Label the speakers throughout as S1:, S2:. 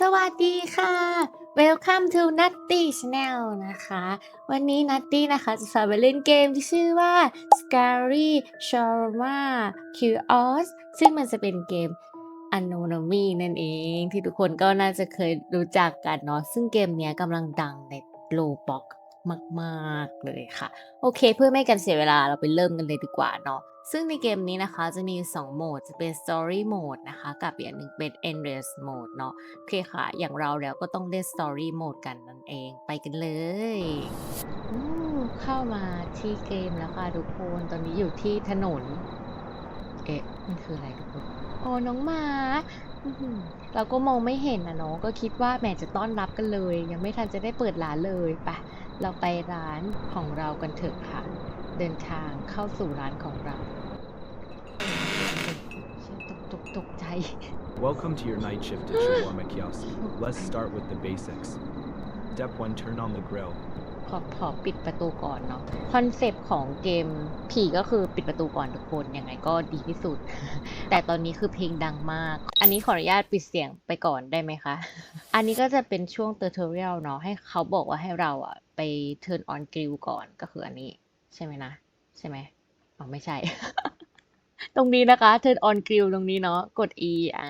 S1: สวัสดีค่ะ Welcome to Nutty Channel นะคะ วันนี้ Nutty นะคะจะสอนไปเล่นเกมที่ชื่อว่า Scary Shawarma Chaos ซึ่งมันจะเป็นเกม Anonomy นั่นเอง ที่ทุกคนก็น่าจะเคยรู้จักกันเนาะ ซึ่งเกมนี้กำลังดังใน Roblox มากๆเลยค่ะ โอเค เพื่อไม่ให้กันเสียเวลาเราไปเริ่มกันเลยดีกว่าเนาะซึ่งในเกมนี้นะคะจะมี 2 โหมด จะเป็น Story Mode นะคะ กับอีกอันหนึ่งเป็น Endless Mode เนาะโอเคค่ะ อย่างเราแล้วก็ต้องเล่น Story Mode กันนั่นเองไปกันเลยเข้ามาที่เกมแล้วค่ะทุกคนตอนนี้อยู่ที่ถนน เอ๊ะมันคืออะไรทุกคนโอ้น้องหมาเราก็มองไม่เห็นนะเนาะก็คิดว่าแหมจะต้อนรับกันเลย ยังไม่ทันจะได้เปิดร้านเลยไปะ เราไปร้านของเรากันเถอะค่ะ เดินทางเข้าสู่ร้านของเราตกตกตกใจ
S2: Welcome to your night shift at Shawarma Kiosk. Let's start with the basics. Step 1 Turn on the grill.
S1: ขอขอปิดประตูก่อนเนาะคอนเซปต์ของเกมผีก็คือปิดประตูก่อนทุกคนยังไงก็ดีที่สุด แต่ตอนนี้คือเพลงดังมาก อันนี้ขออนุญาตปิดเสียงไปก่อนได้ไหมคะ อันนี้ก็จะเป็นช่วง tutorial เนาะให้เขาบอกว่าให้เราอะไป turn on grill ก่อนก็คืออันนี้ ใช่ไหมนะ ใช่ไหมอ๋อไม่ใช่ ตรงนี้นะคะ turn on grill ตรงนี้เนาะกด e อ่า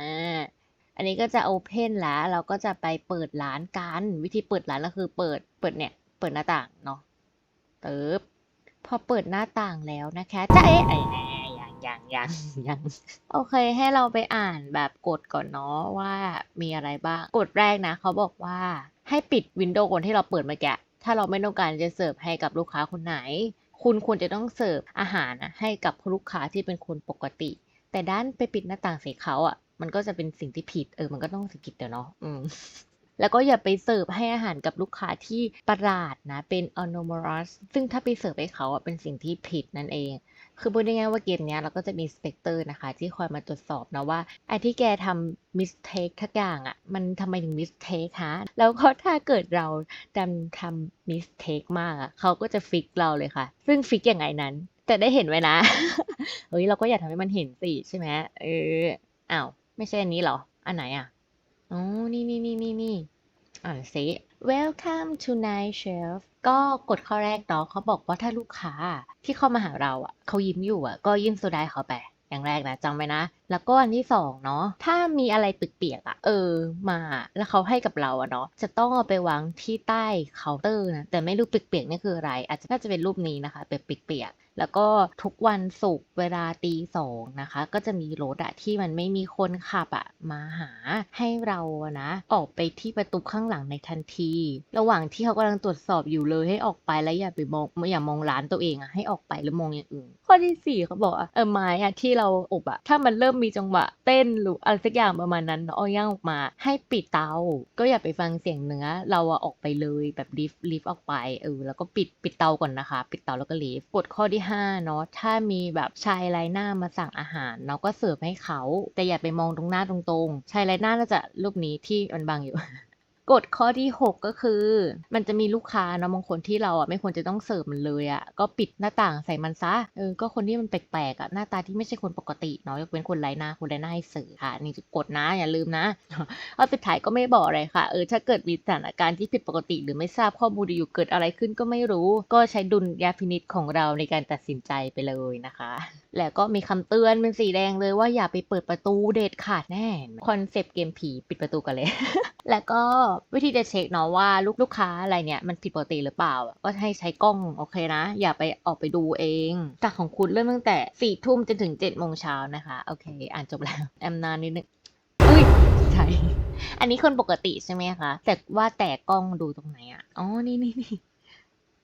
S1: อันนี้ก็จะ open แล้วเราก็จะไปเปิดร้านกัน วิธีเปิดร้านก็คือเปิดเปิดเนี่ย เปิดหน้าต่างเนาะเติบพอเปิดหน้าต่างแล้วนะคะจะเอ๊ะอ้ไอ้ไอ้ยังอยังอยังยังโอเคให้เราไปอ่านแบบกฎก่อนเนาะว่ามีอะไรบ้างกฎแรกนะเขาบอกว่าให้ปิดวินโดว์ก่อนที่เราเปิดเมื่อกี้ถ้าเราไม่ต้องการจะเสิร์ฟให้กับลูกค้าคนไหน คุณควรจะต้องเสิร์ฟอาหารนะให้กับลูกค้าที่เป็นคนปกติ แต่ด้านไปปิดหน้าต่างใส่เขาอะ มันก็จะเป็นสิ่งที่ผิดเออ มันก็ต้องสิ่งผิดเดี๋ยวเนาะอืม แล้วก็อย่าไปเสิร์ฟให้อาหารกับลูกค้าที่ประหลาดนะ เป็น anomalous ซึ่งถ้าไปเสิร์ฟให้เขาอะเป็นสิ่งที่ผิดนั่นเอง คือพูดง่ายๆว่าเกมเนี้ยเราก็จะมีสเปกเตอร์นะคะ ที่คอยมาตรวจสอบนะว่าไอ้ที่แกทำมิสเทคทักอย่างอะ มันทำไมถึงมิสเทคฮะ แล้วก็ถ้าเกิดเราดันทำมิสเทคมากอะเขาก็จะฟิกเราเลยค่ะ ซึ่งฟิกอยังไงนั้น แต่ได้เห็นไว้นะ เฮ้ยเราก็อยากทำให้มันเห็นสิใช่ไหมเอออ้าวไม่ใช่อันนี้เหรอ อันไหนอะ อ๋อ นี่นี่นี่นี่นี่อ่านสิ Welcome to Night Chef ก็กดข้อแรกเนาะเขาบอกว่าถ้าลูกค้าที่เข้ามาหาเราอะเขายิ้มอยู่อะ ก็ยื่นโซดายเขาไป อย่างแรกนะจำไว้นะ แล้วก็อันที่สองเนาะถ้ามีอะไรเปียกๆอะ เออ มาแล้วเขาให้กับเราอะเนาะจะต้องเอาไปวางที่ใต้เคาน์เตอร์นะแต่ไม่รู้เปียกๆนี่คืออะไร อาจจะน่าจะเป็นรูปนี้นะคะเป็นเปียกๆแล้วก็ทุกวันศุกร์เวลาตีสองนะคะ ก็จะมีรถอะที่มันไม่มีคนขับอะมาหาให้เราอะนะ ออกไปที่ประตูข้างหลังในทันที ระหว่างที่เขากำลังตรวจสอบอยู่เลยให้ออกไปแล้วอย่าไปมองอย่ามองร้านตัวเองอะให้ออกไปแล้วมองอย่างอื่น ข้อที่สี่เขาบอกอะเออไม้อะที่เราอบอะถ้ามันเริ่มมีจังหวะเต้นหรืออะไรสักอย่างประมาณนั้นเนาะเอาย่างออกมา ให้ปิดเตา ก็อย่าไปฟังเสียงเนื้อ เราอะออกไปเลยแบบลิฟลิฟออกไปเออแล้วก็ปิดปิดเตาก่อนนะคะ ปิดเตาแล้วก็ลิฟกฎข้อที่ห้าเนาะถ้ามีแบบชายไร้หน้ามาสั่งอาหาร เราก็เสิร์ฟให้เขา แต่อย่าไปมองตรงหน้าตรงๆชายไร้หน้าน่าจะรูปนี้ที่มันบังอยู่ กฎข้อที่ 6 ก็คือ มันจะมีลูกค้าเนาะบางคนที่เราอะไม่ควรจะต้องเสิร์ฟมันเลยอะก็ปิดหน้าต่างใส่มันซะเออก็คนที่มันแปลกๆอะหน้าตาที่ไม่ใช่คนปกติเนาะยกเว้นคนไร้หน้าคนไร้หน้าให้เสิร์ฟค่ะนี่กฎนะอย่าลืมนะเอาสุดท้ายก็ไม่บอกอะไรค่ะเออถ้าเกิดมีสถานการณ์ที่ผิดปกติ หรือไม่ทราบข้อมูลอยู่เกิดอะไรขึ้นก็ไม่รู้ ก็ใช้ดุลยาพินิจของเราในการตัดสินใจไปเลยนะคะ แล้วก็มีคำเตือนเป็นสีแดงเลยว่าอย่าไปเปิดประตูเด็ดขาดแน่คอนเซปต์เกมผีปิดประตูกันเลย แล้วก็วิธีจะเช็คเนาะว่าลูกลูกค้าอะไรเนี่ยมันผิดปกติหรือเปล่า ก็ให้ใช้กล้องโอเคนะ อย่าไปออกไปดูเองแต่ของคุณเริ่มตั้งแต่สี่ทุ่มจนถึงเจ็ดโมงเช้านะคะโอเค อ่านจบแล้วแอมนานนิดนึงอุ้ยใช่อันนี้คนปกติใช่ไหมคะแต่ว่าแต่กล้องดูตรงไหนอะอ๋อนี่นี่นี่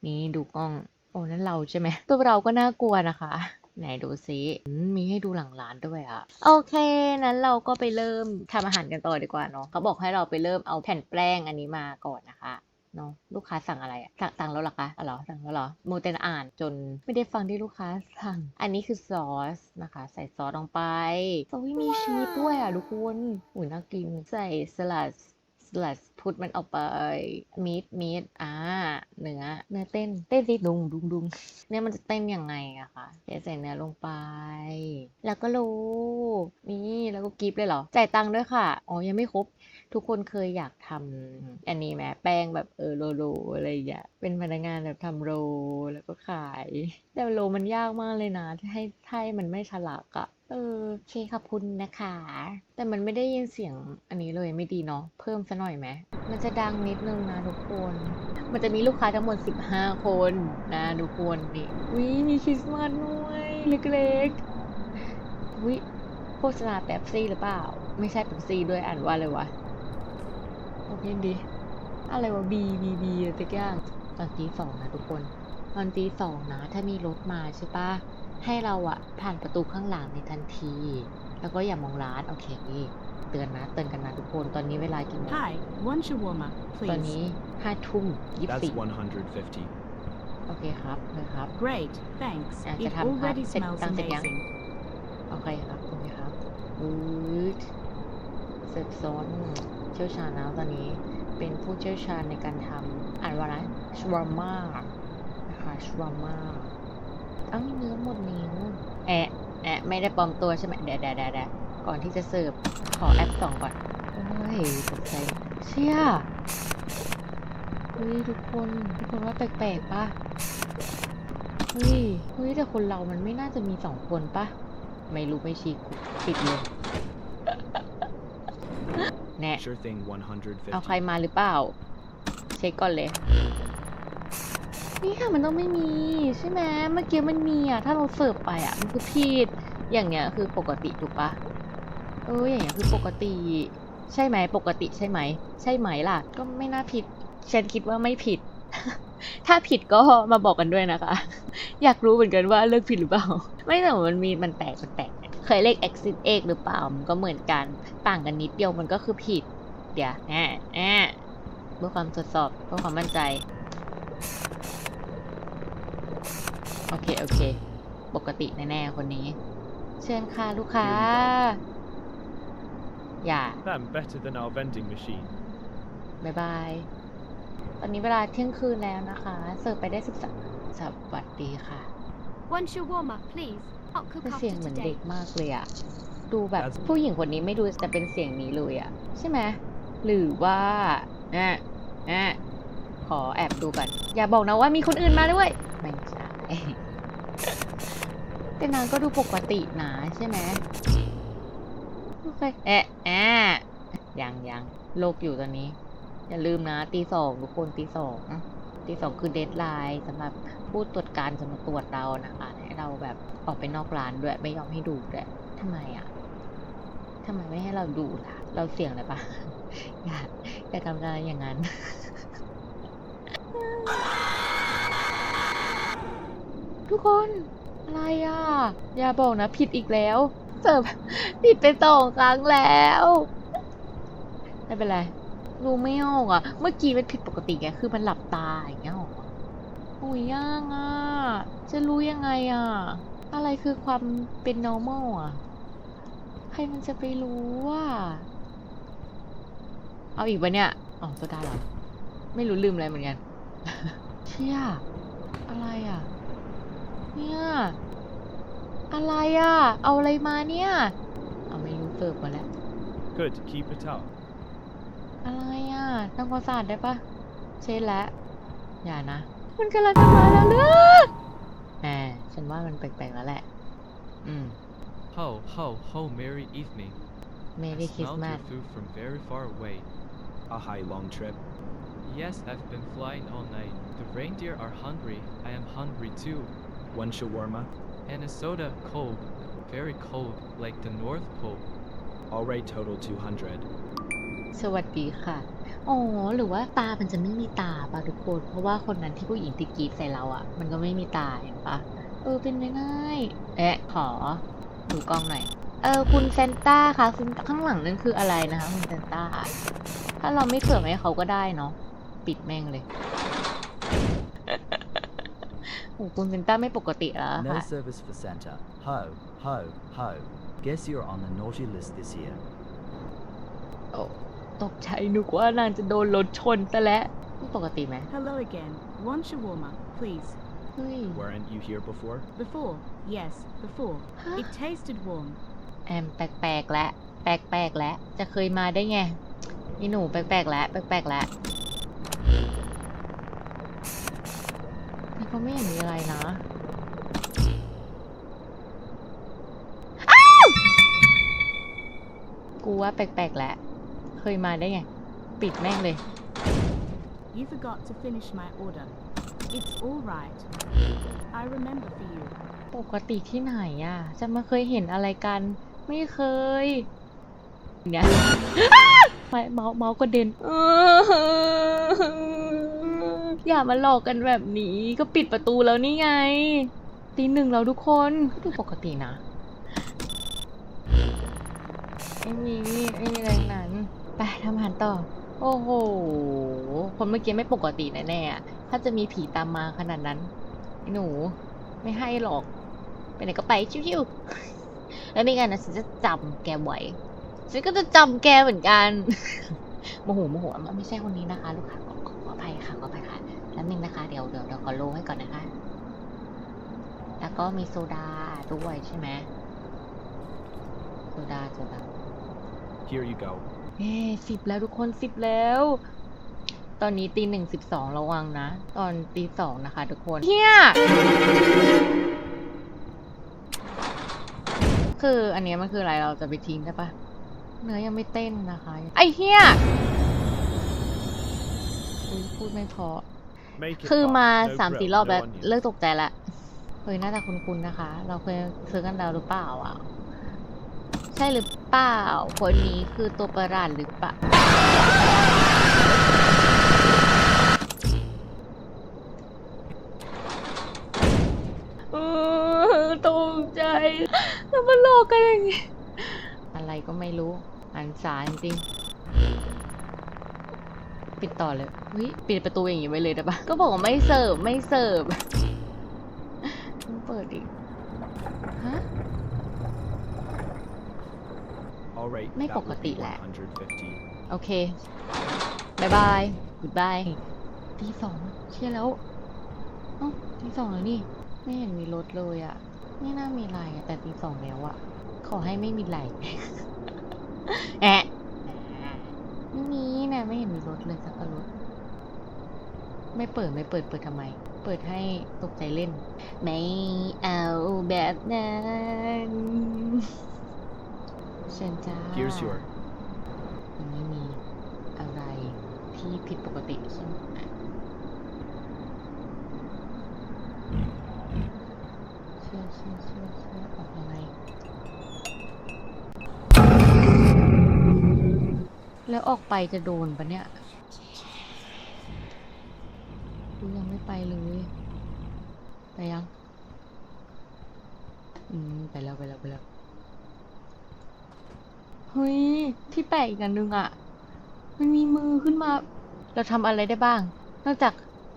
S1: นี่ดูกล้องโอ้นั่นเราใช่ไหมตัวเราก็น่ากลัวนะคะ ไหนดูซิมีให้ดูหลังร้านด้วยอะโอเค นั้นเราก็ไปเริ่มทำอาหารกันต่อดีกว่าเนาะเขาบอกให้เราไปเริ่มเอาแผ่นแป้งอันนี้มาก่อนนะคะเนาะลูกค้าสั่งอะไรอะสั่งสั่งแล้วหรอคะอ๋อเหรอสั่งแล้วเหรอโมเตนอ่านจนไม่ได้ฟังที่ลูกค้าสั่ง อันนี้คือซอสนะคะ ใส่ซอสลงไปโอ้ยมีชีสด้วยอะทุกคนอุ้ยน่ากินใส่สลัด สลัดพุทมันออกไปมีดมีดอ่าเนื้อเนื้อเต้น เต้นสิดุงดุงดุงเนี่ยมันจะเต้นยังไงอะคะเดี๋ยวใส่เนื้อลงไป แล้วก็โรล นี่แล้วก็กรีบเลยเหรอ จ่ายตังค์ด้วยค่ะ อ๋อ ยังไม่ครบ ทุกคนเคยอยากทำอันนี้ไหมแป้งแบบเออโลโลอะไรอย่างเงี้ย เป็นพนักงานแบบทำโรแล้วก็ขาย แต่โรมันยากมากเลยนะที่ให้ให้มันไม่ฉลักอะเออโอเคขอบคุณนะคะ แต่มันไม่ได้ยินเสียงอันนี้เลยไม่ดีเนาะ เพิ่มซะหน่อยไหม มันจะดังนิดนึงนะทุกคน มันจะมีลูกค้าทั้งหมด 15 คนนะทุกคนนี่วิมีคริสต์มาสด้วยเล็กๆวิ โฆษณาแป๊บซี่หรือเปล่า ไม่ใช่แป๊บซี่ด้วยอ่านว่าอะไรวะโอเคดี อะไรวะ B B B อะไรสักอย่างตอนตีสองนะทุกคน ตอนตีสองนะ ถ้ามีรถมาใช่ปะให้เราอะผ่านประตูข้างหลังในทันที แล้วก็อย่ามองร้านโอเคเตือนนะเตือนกันนะทุกคน ตอนนี้เวลากี่โมง
S3: Hi, one shawarma,
S1: ตอน
S3: please.
S1: นี้ห้าทุ่มยี่สิบ
S2: That's
S1: สี่
S2: 150.
S1: โอเคครับเลยครับ
S3: Great, thanks.
S1: Ah,
S3: It
S1: จะทำครับ
S3: already
S1: เสร็จ
S3: smells
S1: ตั้งเสร็จยัง
S3: amazing.
S1: โอเคครับโอเคครับ อืดเสร็จซ้อนเชี่ยวชาญแล้วตอนนี้เป็นผู้เชี่ยวชาญในการทำอ่านว่าอะไรชวาม่านะคะชวาม่าเอ้าเนื้อหมดนิ้วแอะแอะไม่ได้ปลอมตัวใช่ไหมเดี๋ยวเดี๋ยวเดี๋ยวเดี๋ยวก่อนที่จะเสิร์ฟขอแอปสองก่อนโอ้ยตกใจเชี่ยเฮ้ยทุกคนทุกคนว่าแปลกๆปะเฮ้ยเฮ้ยแต่คนเรามันไม่น่าจะมีสองคนปะ ไม่รู้ไม่ชี้ปิดเลยแน่
S2: Sure thing, 150.
S1: เอาใครมาหรือเปล่า เช็คก่อนเลย นี่ค่ะมันต้องไม่มีใช่ไหมเมื่อกี้มันมีอะ ถ้าเราเสิร์ฟไปอะ มันคือผิดอย่างเงี้ยคือปกติถูกปะเอออย่างเงี้ยคือปกติ ใช่ไหมปกติใช่ไหม ใช่ไหมล่ะ ก็ไม่น่าผิด ฉันคิดว่าไม่ผิด ถ้าผิดก็มาบอกกันด้วยนะคะ อยากรู้เหมือนกันว่าเลือกผิดหรือเปล่า ไม่แต่ว่ามันมีมันแปลกมันแปลกเคยเลข exit egg หรือเปล่า มันก็เหมือนกัน ต่างกันนิดเดียวมันก็คือผิด เดี๋ยวแอะแอะเพื่อความตรวจสอบเพื่อความมั่นใจ โอเค โอเค ปกติแน่ๆคนนี้ เชิญค่ะลูกค้า อย่า
S2: I'm better than our vending machine.
S1: บายบาย ตอนนี้เวลาเที่ยงคืนแล้วนะคะ เสิร์ฟไปได้สิบสามสวัสดีค่ะ
S4: One shawarma, please. Hot cook
S1: คือเสียง
S4: after
S1: เหมือนเด็ก
S4: today.
S1: มากเลยอะดูแบบ
S2: That's-
S1: ผู้หญิงคนนี้ไม่ดูจะเป็นเสียงนี้เลยอะใช่ไหมหรือว่าอะอะขอแอบดูก่อนอย่าบอกนะว่ามีคนอื่นมาด้วยไม่ใช่แต่นางก็ดูปกตินะใช่ไหมโอเคแอะแอะยังยังโลกอยู่ตอนนี้ อย่าลืมนะ ตีสองทุกคนตีสองตีสองคือเดทไลน์สำหรับผู้ตรวจการจะมาตรวจเรานะคะ ให้เราแบบออกไปนอกร้านด้วย ไม่ยอมให้ดูด้วยทำไมอะทำไมไม่ให้เราดูล่ะ เราเสี่ยงเลยปะอย่าอย่าทำอะไรอย่างนั้นทุกคนอะไรอะ อย่าบอกนะผิดอีกแล้วเสิร์ฟผิดไปสองครั้งแล้ว ไม่เป็นไร รู้ไม่ออกอะ เมื่อกี้มันผิดปกติไงคือมันหลับตาอย่างเงี้ยหรอโอ้ยยากอะ จะรู้ยังไงอะ อะไรคือความเป็น normal อะ ใครมันจะไปรู้ว่า เอาอีกปะเนี่ยอ๋อโซดาเหรอ ไม่รู้ลืมอะไรเหมือนกัน เชี่ย อะไรอะ เนี่ย อะไรอะ เอาอะไรมาเนี่ย เอาไม่รู้เสิร์ฟมาแล้ว
S2: Good, keep it up.
S1: อะไรอ่ะทำความสะอาดได้ปะเช็ดแล้ว อย่านะ มันกำลังจะมาแล้วเลือดแหมฉันว่ามันแปลกๆแล้วแหละ อืม
S5: Ho, ho, ho, merry evening.
S1: เม
S5: I
S1: รี่คริส
S5: smelled
S1: ต์มาส
S5: your food from very far away.
S2: A high long trip.
S5: Yes, I've been flying all night. The reindeer are hungry. I am hungry too.
S2: One shawarma.
S5: And a soda, cold. Very cold, like the North Pole.
S2: All right, total 200.
S1: สวัสดีค่ะ อ๋อ หรือว่าตา มันจะไม่มีตาป่ะทุกคน เพราะว่าคนนั้นที่ผู้หญิงที่กรีดใส่เราอะ มันก็ไม่มีตาเห็นปะเออ เป็นไปได้เอ๊ะ ขอ ดูกล้องหน่อย เออ คุณเซนต้าค่ะคุณข้างหลังนั่นคืออะไรนะคะ คุณเซนต้า ถ้าเราไม่เสิร์ฟให้เขาก็ได้เนาะ ปิดแม่งเลยโอ้คุณเซนต้าไม่ปกติแล้ว
S6: No
S1: ค่ะ
S6: service for Santa. Ho, ho, ho. Guess you're on the naughty list this year.
S1: โอ้ ตกใจนึกว่านางจะโดนรถชนซะแล้วนี่ปกติไหม
S3: Hello again. One shawarma, please.
S1: เฮ้ย
S2: Weren't you here before?
S3: Before, yes, before.
S1: Huh?
S3: It tasted warm.
S1: แอมแปลกๆแล้วแปลกๆแล้วจะเคยมาได้ไงนี่หนูแปลกๆแล้วแปลกๆแล้วนี่ก็ไม่เห็นมีอะไรนะอ้าวกูว่าแปลกๆแล้ว เคยมาได้ไง ปิดแม่งเลย
S3: You forgot to finish my order. It's all right. I remember for you.
S1: ปกติที่ไหนอะ จะมาเคยเห็นอะไรกัน ไม่เคย เนี่ยไปเมาส์เมาส์กระเด็นอย่ามาหลอกกันแบบนี้ ก็ปิดประตูแล้วนี่ไง ตีหนึ่งแล้วทุกคนก็ดูปกตินะ ไม่มีไม่มีอะไรทั้งนั้น ไปทำอาหารต่อ โอ้โห คนเมื่อกี้ไม่ปกติแน่ๆถ้าจะมีผีตามมาขนาดนั้นหนู ไม่ให้หรอก ไปไหนก็ไปชิวๆแล้วไม่งั้นนะฉันจะจำแกไว้ฉันก็จะจำแกเหมือนกันโมโหโมโหไม่ใช่คนนี้นะคะ ลูกค้าขอขอขออภัยค่ะขออภัยค่ะแล้วนึงนะคะเดี๋ยวเดี๋ยวเดี๋ยวขอโลให้ก่อนนะคะ แล้วก็มีโซดาด้วยใช่ไหมโซดาโซดา
S2: Here you go.
S1: เฮ้สิบแล้วทุกคนสิบแล้ว ตอนนี้ตีหนึ่งสิบสองระวังนะ ตอนตีสองนะคะทุกคนเฮียคืออันเนี้ยมันคืออะไรเราจะไปทิ้งได้ปะเนื้อยังไม่เต้นนะคะ ไอ้เฮียอุ๊ยพูดไม่เพอ
S2: Make it
S1: คือ
S2: fast.
S1: มา
S2: No
S1: สาม
S2: grill,
S1: สี่รอบ
S2: no
S1: แล้ว
S2: onions.
S1: เลิกตกใจละเฮ้ยน่าจะคุ้นๆนะคะ เราเคยซื้อกันแล้วหรือเปล่าอะ ใช่หรือเปล่า คนนี้คือตัวประหลาดหรือเปล่าเออตกใจแล้วมันหลอกกันอย่างงี้ อะไรก็ไม่รู้อันสารจริง ปิดต่อเลยเฮ้ยปิดประตูอย่างนี้ไว้เลยได้ปะก็บอกว่าไม่เสิร์ฟ ไม่เสิร์ฟต้องเปิดอีก ฮะ
S2: All right.
S1: ไม่
S2: that
S1: ป
S2: would
S1: ก
S2: be
S1: ติแหละ
S2: 150.
S1: โอเคบายบายกุดบายตีสองเชื่อแล้วเอ้าตีสองแล้วนี่ ไม่เห็นมีรถเลยอะไม่น่ามีไรอะแต่ตีสองแล้วอะขอให้ไม่มีไรแอะไม่มีนะไม่เห็นมีรถเลยสักกรถไม่เปิดไม่เปิดเปิดทำไม เปิดให้ตกใจเล่น ไม่เอาแบบนั้น เชิญจ้า
S2: Here's your
S1: ยังไม่มีอะไรที่ผิดปกติใช่ไหมเชื่อเชื่อเชื่อเชื่อออกยังไงแล้วออกไปจะโดนปะเนี่ยกูยังไม่ไปเลย ไปยัง อืม ไปแล้วไปแล้วไปแล้ว เฮ้ย ที่แปลกอีกอันนึงอะมันมีมือขึ้นมา เราทำอะไรได้บ้าง นอกจาก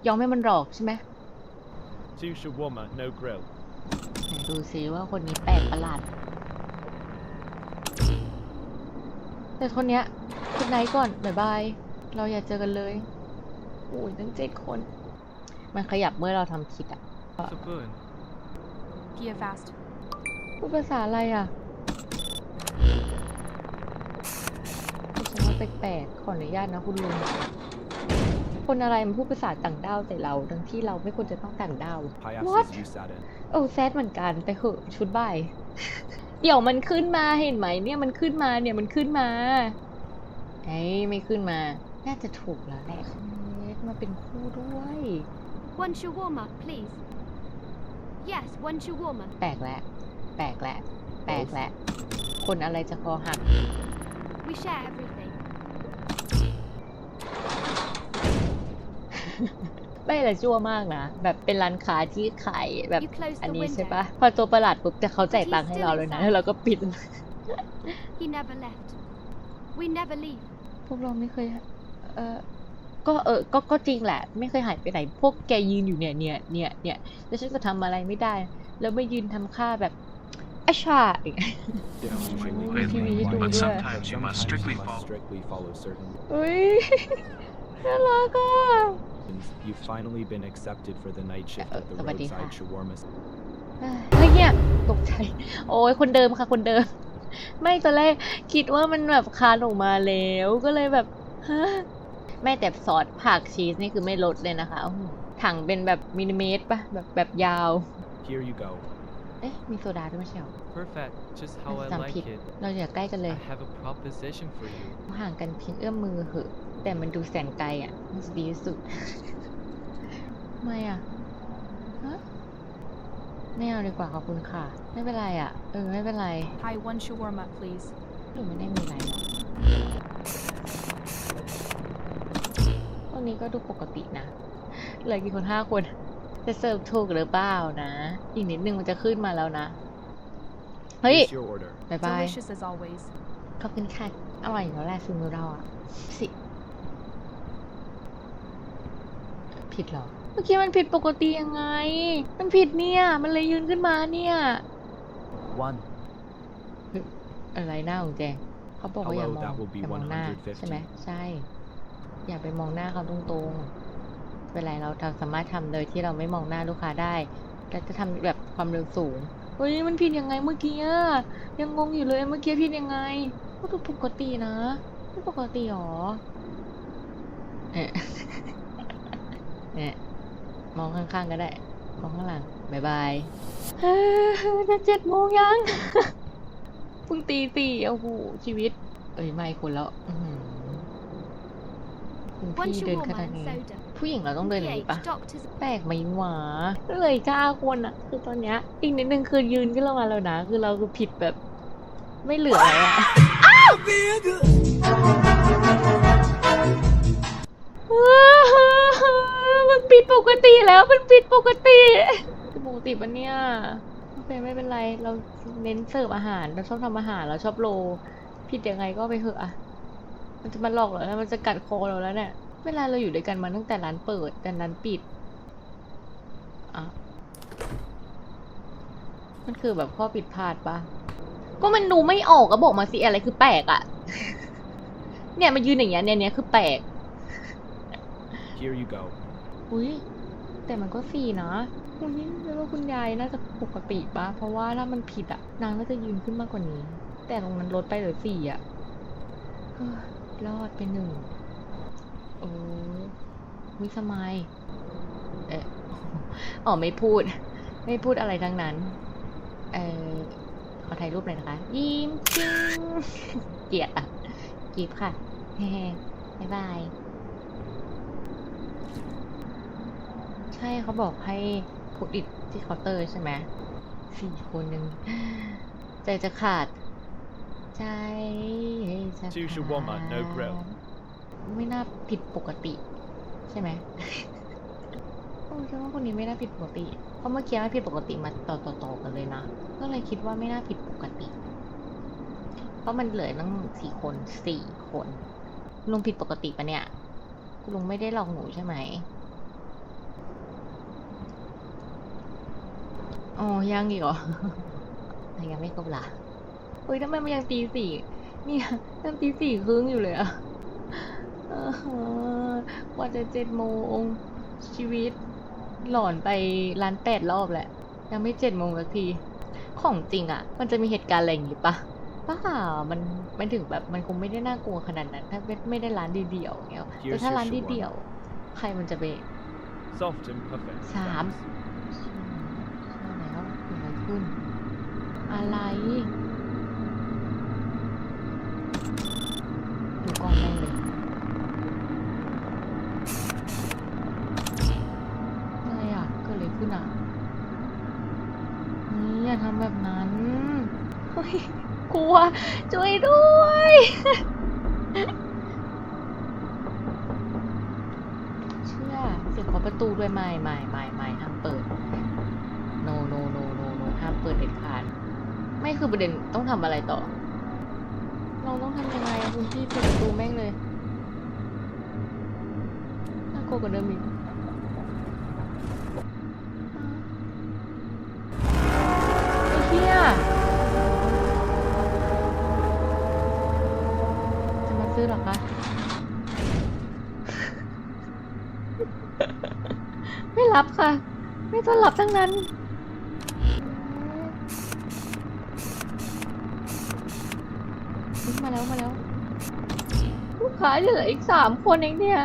S1: ยอมให้มันหลอกใช่ไหม
S2: two shawarma, no grill.
S1: ไหนดูซิว่าคนนี้แปลกประหลาด แต่คนเนี้ยคุณไนท์ก่อนบ๊ายบาย เราอย่าเจอกันเลยโอ้ยตั้งเจ็ดคน มันขยับเมื่อเราทำคิดอะ
S5: Spoon.
S4: Here fast.
S1: พูดภาษาอะไรอะดิฉันว่า แปลกๆ ขออนุญาตนะคุณลุง คนอะไรมันพูดภาษาต่างด้าวใส่เรา ทั้งที่เราไม่ควรจะต้องต่างด้าว
S2: Pias
S1: What?
S2: is you sat in.
S1: โอ้แซดเหมือนกันไปเหอะชุดบ่าย เดี๋ยวมันขึ้นมาเห็นไหมเนี่ยมันขึ้นมาเนี่ยมันขึ้นมาไอ้ยไม่ขึ้นมา น่าจะถูกแล้วแหละเอ๊ะมาเป็นคู่ด้วย
S4: One shawarma, please. Yes, one shawarma.
S1: แปลกแล้วแปลกแล้วแปลกแล้วคนอะไรจะคอหัก
S4: We share everything.
S1: ไม่ละชั่วมากนะ แบบเป็นร้านค้าที่ขายแบบ
S4: You close
S1: อัน
S4: the
S1: นี้ใช่
S4: window.
S1: ปะพอตัวประหลาดปุ๊บแต่เขาจ่ายตังค์ให้เราเลยนะแล้วเราก็ปิด
S4: He never left. We never leave.
S1: พวกเราไม่เคย เออก็เออ ก็ ก็จริงแหละ ไม่เคยหายไปไหน พวกแกยืนอยู่เนี่ยเนี่ยเนี่ยเนี่ยแล้วฉันจะทำอะไรไม่ได้ แล้วไม่ยืนทำค่าแบบอาชาอีก
S2: Downstream.
S1: TV ให้ดู
S7: But
S1: ด้วย
S7: sometimes you must strictly
S2: you must
S7: follow.
S2: strictly follow certain
S1: อุ้ยน่ารักอะ
S2: rules. You've finally been accepted for the night shift at the
S1: สวัสดีค่ะ
S2: roadside shawarma.
S1: เฮ้ยเนี่ยตกใจ โอ้ยคนเดิมค่ะ คนเดิม ไม่ตอนแรกคิดว่ามันแบบคานออกมาแล้วก็เลยแบบฮะแม่แต่ซอสผักชีสนี่คือไม่ลดเลยนะคะโอ้โหถังเป็นแบบมิลลิเมตรปะแบบแบบยาว
S2: Here you go.
S1: เอ๊ะ มีโซดาด้วยไม่ใช่เหรอ
S5: Perfect, just how I
S1: จำ
S5: like
S1: ผิด
S5: it.
S1: เราอย่าใกล้กันเลย
S5: I have a proposition for you.
S1: ห่างกันเพียงเอื้อมมือเหอะ แต่มันดูแสนไกลอะมันจะดีที่สุดทำไมอะฮะไม่เอาดีกว่าขอบคุณค่ะ ไม่เป็นไรอะ เออ ไม่เป็นไร
S3: Hi, one shawarma, please.
S1: หรือไม่ได้มีอะไรหรอกตรงนี้ก็ดูปกตินะเหลือกี่คนห้าคน จะเสิร์ฟถูกหรือเปล่านะ อีกนิดนึงมันจะขึ้นมาแล้วนะ เฮ้ย
S2: Here's your order.
S1: บายบาย
S3: Delicious as always.
S1: ขอบคุณค่ะ อร่อยอยู่แล้วแหละฝีมือเราอะสิ ผิดเหรอ เมื่อกี้มันผิดปกติยังไง มันผิดเนี่ย มันเลยยืนขึ้นมาเนี่ย
S6: One.
S1: อะไรหน้าของแจงเขาบอกว่าอย่ามอง
S2: Hello, that will be
S1: อย่ามองหน้า
S2: 150
S1: ใช่ไหมใช่ อย่าไปมองหน้าเขาตรงๆเป็นไรเราทำสามารถทำโดยที่เราไม่มองหน้าลูกค้าได้และจะทำแบบความเร็วสูงเฮ้ยมันผิดยังไงเมื่อกี้อะยังงงอยู่เลยเมื่อกี้ผิดยังไงก็ดูปกตินะไม่ปกติหรอเอ๊ะ เนี่ยมองข้างๆก็ได้ มองข้างหลังบายบายเฮ้ยจะเจ็ดโมงยังเพิ่งตีสี่โอ้โหชีวิต เอ้ยไม่คนแล้วอื้อหือคุณ
S4: One
S1: พี่เดินข
S4: shawarma
S1: นาด
S4: and
S1: นี้
S4: soda.
S1: ผู้หญิงเราต้องเดินอย่างนี้
S4: PH,
S1: ปะ
S4: doctors
S1: แปลกไหมหวาเลยกล้าคนอะคือตอนเนี้ยอีกนิดนึงคือยืนขึ้นมาแล้วนะ คือเราคือผิดแบบ ไม่เหลืออะไรอะ มันผิดปกติแล้วมันผิดปกติปกติปะเนี่ยโอเคไม่เป็นไรเราเน้นเสิร์ฟอาหารเราชอบทำอาหารเราชอบโลผิดยังไงก็ไปเถอะอะมันจะมาหลอกเราแล้วมันจะกัดคอเราแล้วเนี่ยเวลาเราอยู่ด้วยกันมาตั้งแต่ร้านเปิดแต่ร้านปิดอะมันคือแบบข้อผิดพลาดปะก็มันดูไม่ออกก็บอกมาสิอะไรคือแปลกอะเนี่ยมายืนอย่างเงี้ยเนี่ยเนี่ยคือแปลก
S2: Here you go.
S1: อุ้ยแต่มันก็สี่นะคุณนี่แปลว่าคุณยายน่าจะปกติปะเพราะว่าถ้ามันผิดอะนางน่าจะยืนขึ้นมากกว่านี้ แต่ตรงนั้นลดไปเหลือสี่อะรอดไปหนึ่งโอ้วิสมายเอ๊ะอ๋อไม่พูด ไม่พูดอะไรทั้งนั้น เออขอถ่ายรูปหน่อยนะคะ ยิ้มจิ้งเกียดอะกีบค่ะเฮ้ๆบ๊ายบาย ใช่เขาบอกให้พุดอิดที่เคาน์เตอร์ใช่ไหมสี่คนยังใจจะขาด ใจจะ
S2: Two shawarma, no
S1: ขาด
S2: grill
S1: ไม่น่าผิดปกติ ใช่ไหมโอ้ฉันว่าคนนี้ไม่น่าผิดปกติ เพราะเมื่อกี้มันผิดปกติมาต่อต่อต่อกันเลยนะ ก็เลยคิดว่าไม่น่าผิดปกติ เพราะมันเหลือตั้งสี่คนสี่คน ลุงผิดปกติปะเนี่ยคุณลุงไม่ได้หลอกหนูใช่ไหม อ๋อ ยังอีกเหรอยังไม่ครบละเฮ้ยทำไมมันยังตีสี่เนี่ยยังตีสี่ครึ่งอยู่เลยอะเออกว่าจะเจ็ดโมงชีวิต หลอนไปร้านแปดรอบแหละ ยังไม่เจ็ดโมงสักที ของจริงอะมันจะมีเหตุการณ์อะไรอย่างงี้ปะป้ามันมันถึงแบบมันคงไม่ได้น่ากลัวขนาดนั้น ถ้าไม่ไม่ได้ร้านดีเดี่ยวอย่างเงี้ยแต่
S2: Here's
S1: ถ้า
S2: your
S1: ร้านดี
S2: shawarma
S1: เดี่ยว ใครมันจะไป
S2: Soft and perfect.
S1: สาม
S2: thanks.
S1: ใช่แล้วเกิดอะไร ขึ้น อะไรดูกองแม่งเลยอะไรอะเกิดอะไรขึ้นอะนี่อย่าทำแบบนั้นเฮ้ยกลัว ช่วยด้วยเชื่อเสียงเคาะประตูด้วยไม่ไม่ไม่ไม่ห้ามเปิด no no no no ห้ามเปิดเด็ดขาด ไม่คือประเด็นต้องทำอะไรต่อ เราต้องทำยังไงคุณพี่เปิดประตูแม่งเลยน่ากลัวกว่าเดิมอีกเฮียจะมาซื้อหรอคะไม่รับค่ะ ไม่ต้อนรับทั้งนั้น อุ๊ย มาแล้วมาแล้ว ลูกค้าเหลืออีกสามคนเองเนี่ย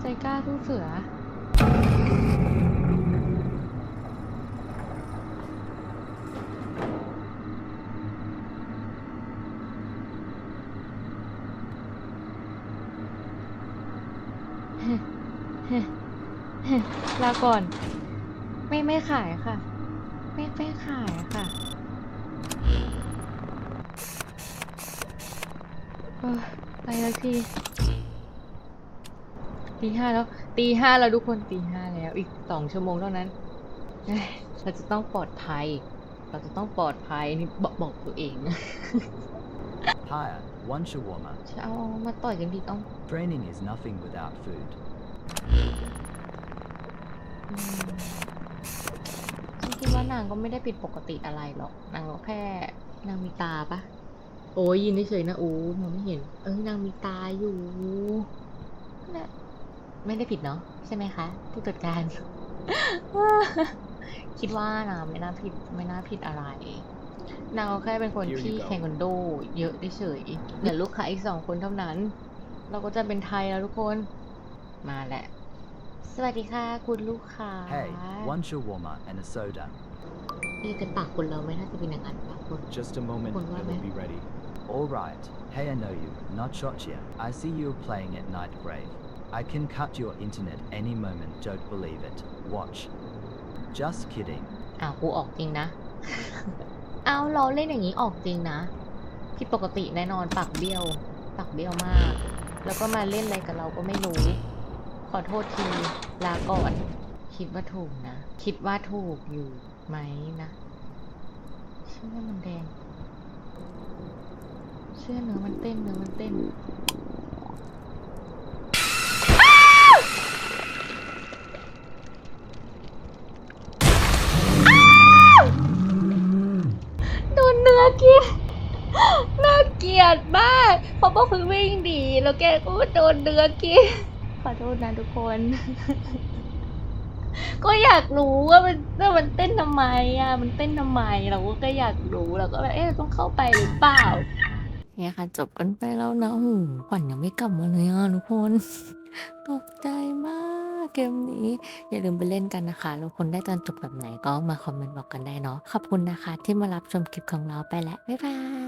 S1: ใจกล้าสู้เสือลาก่อน ไม่ไม่ขายค่ะ ไม่ไม่ขายค่ะเออ ไปแล้วทีตีห้าแล้ว ตีห้าแล้วทุกคนตีห้าแล้ว อีกสองชั่วโมงเท่านั้นเอ้ยเราจะต้องปลอดภัย เราจะต้องปลอดภัยนี่บอกบอกตัวเอง
S6: Higher, one shawarma.
S1: จะเอามาต่อยกันดีต้อง
S6: Training is nothing without food.
S1: อืมฉันคิดว่านางก็ไม่ได้ผิดปกติอะไรหรอก นางก็แค่นางมีตาปะ โอ้ยยินเฉยๆนะโอ้มองไม่เห็น เอ้ยนางมีตาอยู่นะไม่ได้ผิดเนาะใช่ไหมคะผู้จัดการ คิดว่านะไม่น่าผิดไม่น่าผิดอะไรนางก็แค่เป็นคน
S2: Here you
S1: ที่
S2: go.
S1: แข่งกันโด เยอะเฉยๆเหลือลูกค้าอีกสองคนเท่านั้น เราก็จะเป็นไทยแล้วทุกคนมาแหละ สวัสดีค่ะ คุณลูกค้า
S6: Hey, one shawarma and a soda.
S1: นี่แต่ปากคนเราไม่น่าจะเป็นอย่างนั้นปะคน
S2: Just a moment,
S1: Con
S2: I
S1: qua
S2: will
S1: mẹ.
S2: be ready.
S6: All right. Hey, I know you. Not Shotchia. I see you're playing at Night Grave. I can cut your internet any moment. Don't believe it. Watch. Just kidding.
S1: อ้าวกูออกจริงนะเอาเราเล่นอย่างนี้ออกจริงนะผิดปกติแน่นอนปากเบี้ยว ปากเบี้ยวมาก แล้วก็มาเล่นอะไรกับเราก็ไม่รู้ ขอโทษทีลาก่อน คิดว่าถูกนะ คิดว่าถูกอยู่ ไหมนะเชื่อมันแดง เชื่อเนื้อมันเต้นเนื้อมันเต้นโดนเนื้อกินน่าเกลียดมากเพราะว่าเพิ่งวิ่งดี แล้วแกก็โดนเนื้อกินขอโทษนะทุกคน ก็อยากรู้ว่ามันว่ามันเต้นทำไมอะ มันเต้นทำไมเราก็แค่อยากรู้เราก็แบบเอ๊ะเราต้องเข้าไปหรือเปล่า เนี่ยค่ะจบกันไปแล้วนะหูขวัญยังไม่กลับมาเลยอะทุกคน ตกใจมากเกมนี้ อย่าลืมไปเล่นกันนะคะ แล้วคนได้ตอนจบแบบไหนก็มาคอมเมนต์บอกกันได้เนาะขอบคุณนะคะ ที่มารับชมคลิปของเราไปแล้วบ๊ายบาย